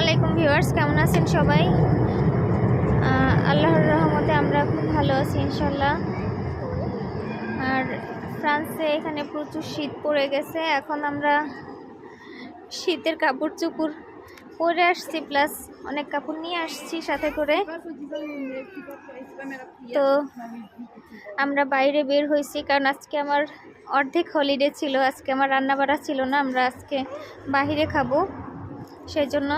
আলাইকুম ভিউয়ার্স, কেমন আছেন সবাই? আল্লাহর রহমতে আমরা খুব ভালো আছি ইনশাল্লাহ আর ফ্রান্সে এখানে প্রচুর শীত পড়ে গেছে, এখন আমরা শীতের কাপড় চুপুর পরে আসছি প্লাস অনেক কাপড় নিয়ে আসছি সাথে করে। তো আমরা বাইরে বের হয়েছি, কারণ আজকে আমার অর্ধেক হলিডে ছিল, আজকে আমার রান্না বাড়া ছিল না, আমরা আজকে বাহিরে খাব সেই জন্য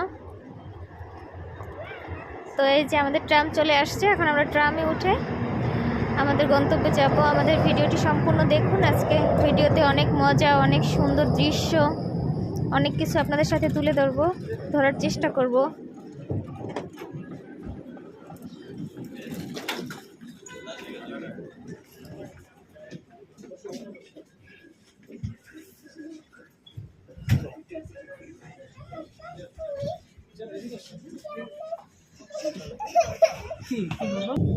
তো এই যে আমাদের ট্রাম চলে আসছে, এখন আমরা ট্রামে উঠে আমাদের গন্তব্যে যাব। আমাদের ভিডিওটি সম্পূর্ণ দেখুন। আজকে ভিডিওতে অনেক মজা, অনেক সুন্দর দৃশ্য, অনেক কিছু আপনাদের সাথে তুলে ধরবো, ধরার চেষ্টা করব।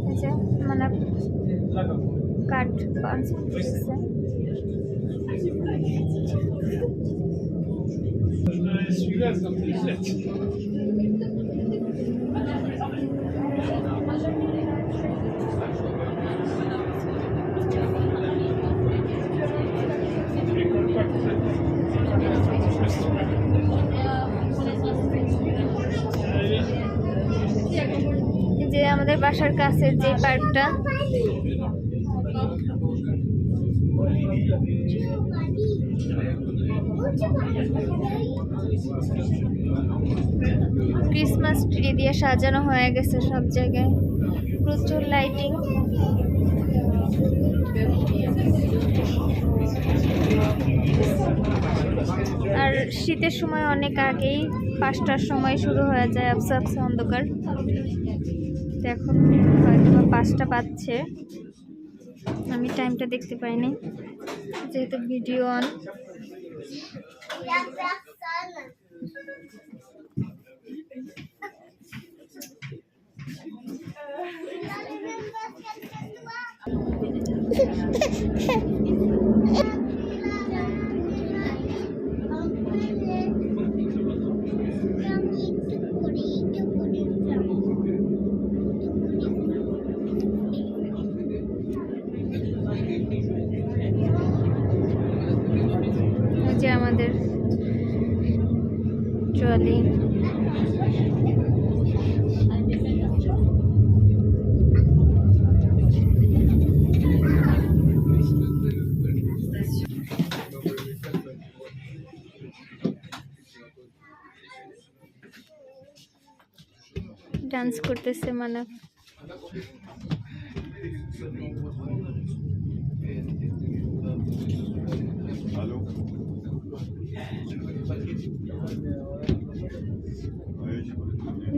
এই যে মানে কাঠ পাঞ্চ করতেছে এই যে আমাদের বাসার কাছের যে পার্কটা। ক্রিসমাস ট্রি দিয়ে সাজানো হয়ে গেছে সব জায়গায়। প্রচুর লাইটিং। আর শীতের সময় অনেক আগেই পাঁচটার সময় শুরু হয়ে যায় আবসা আবসা অন্ধকার। তো এখন হয়তো পাঁচটা বাজছে। আমি টাইমটা দেখতে পাইনি। যেহেতু ভিডিও অন যে আমাদের ট্রলি ডান্স করতেছে মানে Hallo.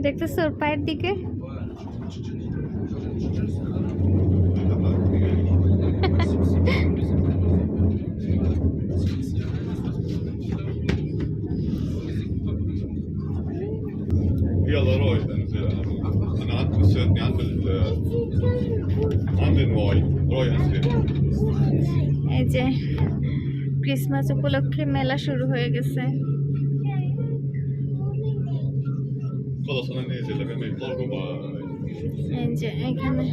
দেখতেছ ওর পায়ের দিকে এই যে ক্রিসমাস উপলক্ষে মেলা শুরু হয়ে গেছে। এখানে।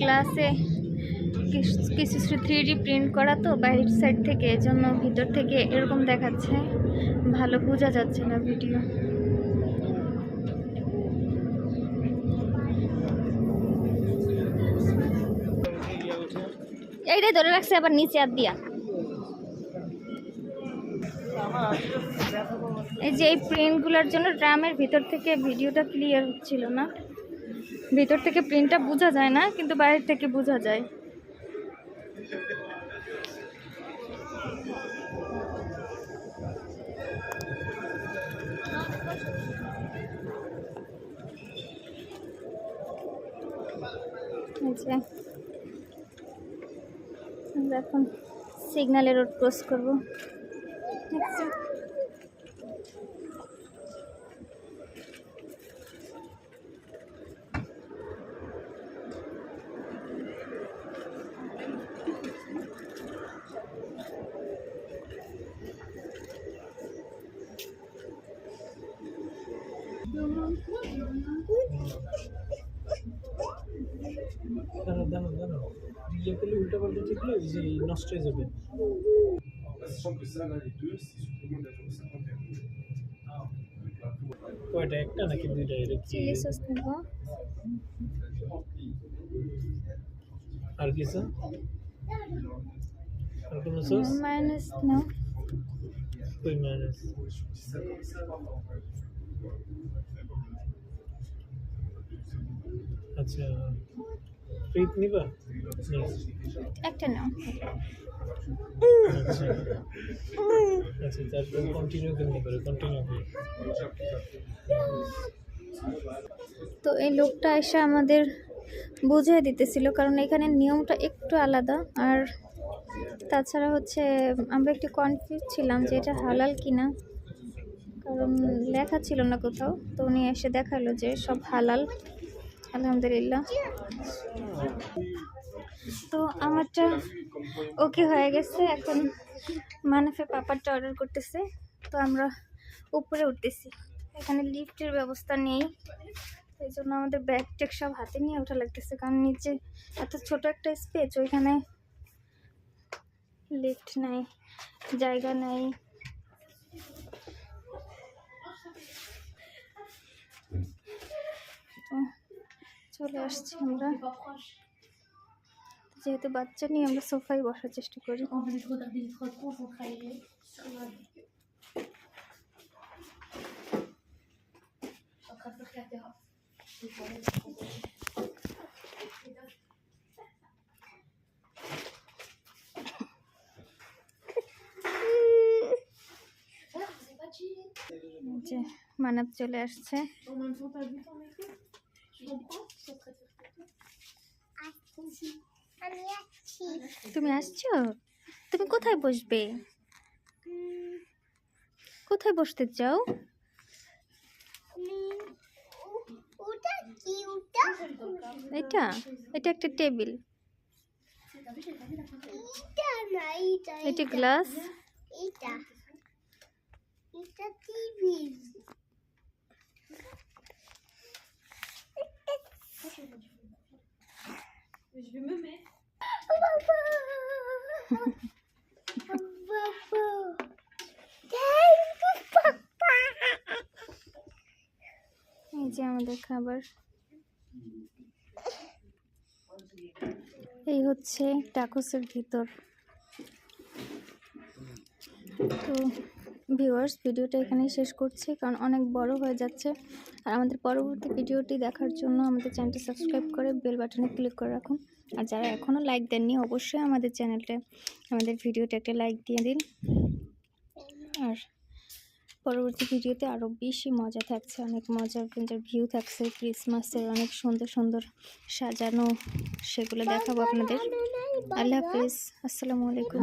গ্লাসে কিছু- থ্রি ডি প্রিন্ট করা তো বাইরের সাইড থেকে, এজন্য ভিতর থেকে এরকম দেখাচ্ছে। ভালো বোঝা যাচ্ছে না ভিডিও। এইটাই ধরে রাখছে, আবার নিচে আর দিয়া। এই যে এই প্রিন্টগুলোর জন্য ড্রামের ভিতর থেকে ভিডিওটা ক্লিয়ার হচ্ছিল না। ভিতর থেকে প্রিন্টটা বোঝা যায় না, কিন্তু বাইরের থেকে বোঝা যায়। এখন সিগন্যালে রোড ক্রস করব। দেখছ? দাঁড়াও দাঁড়াও দাঁড়াও। ইয়ে করলে উল্টা পাল্টা টিপলে যে নষ্ট হয়ে যাবে। Sachant que ça, là, les deux, c'est supplément de la journée 51. কয়টা? একটা নাকি দুইটা? কি? চিলি সস নেব। আর কিছু আর কোনো সস মায়োনেজ নাও কই mayonnaise? আচ্ছা নিবা? একটা নাও। আচ্ছা। আচ্ছা তারপর কন্টিনিউ কেমনি করে কন্টিনিউ করে তো এই লোকটা এসে আমাদের বুঝিয়ে দিতেছিল কারণ এখানে নিয়মটা একটু আলাদা। আর তাছাড়া হচ্ছে আমরা একটু কনফিউজ ছিলাম যে এটা হালাল কিনা। কারণ লেখা ছিল না কোথাও। তো উনি এসে দেখাল যে সব হালাল। আলহামদুলিল্লাহ। তো আমারটা ওকে হয়ে গেছে। এখন মানাফে পাপারটা অর্ডার করতেছে। তো আমরা উপরে উঠতেছি। এখানে লিফটের ব্যবস্থা নেই। এই জন্য আমাদের ব্যাগ ট্যাগ সব হাতে নিয়ে ওঠা লাগতেছে। কারণ নিচে এত ছোট একটা স্পেস ওইখানে লিফট নাই, জায়গা নাই তো চলে আসছি আমরা। যেহেতু বাচ্চা নিয়ে আমরা সোফায় বসার চেষ্টা করি। মানব চলে আসছে। তুমি আসছো? তুমি কোথায় বসবে? কোথায় বসতে চাও? এটা এটা একটা টেবিল. এটা glass. TV Je me mettre. এই যে আমাদের খাবার এই হচ্ছে টাকোসের ভিতর তো ভিউয়ার্স, ভিডিওটা এখানেই শেষ করছি, কারণ অনেক বড় হয়ে যাচ্ছে। আর আমাদের পরবর্তী ভিডিওটি দেখার জন্য আমাদের চ্যানেলটি সাবস্ক্রাইব করে বেল বাটনে ক্লিক করে রাখুন। আর যারা এখনও লাইক দেননি, অবশ্যই আমাদের চ্যানেলটা, আমাদের ভিডিওটা একটা লাইক দিয়ে দিন। আর পরবর্তী ভিডিওতে আরও বেশি মজা থাকছে, অনেক মজার মজার ভিউ থাকছে, ক্রিসমাসের অনেক সুন্দর সুন্দর সাজানো, সেগুলো দেখাবো আপনাদের। আল্লাহ হাফিজ, আসসালামু আলাইকুম।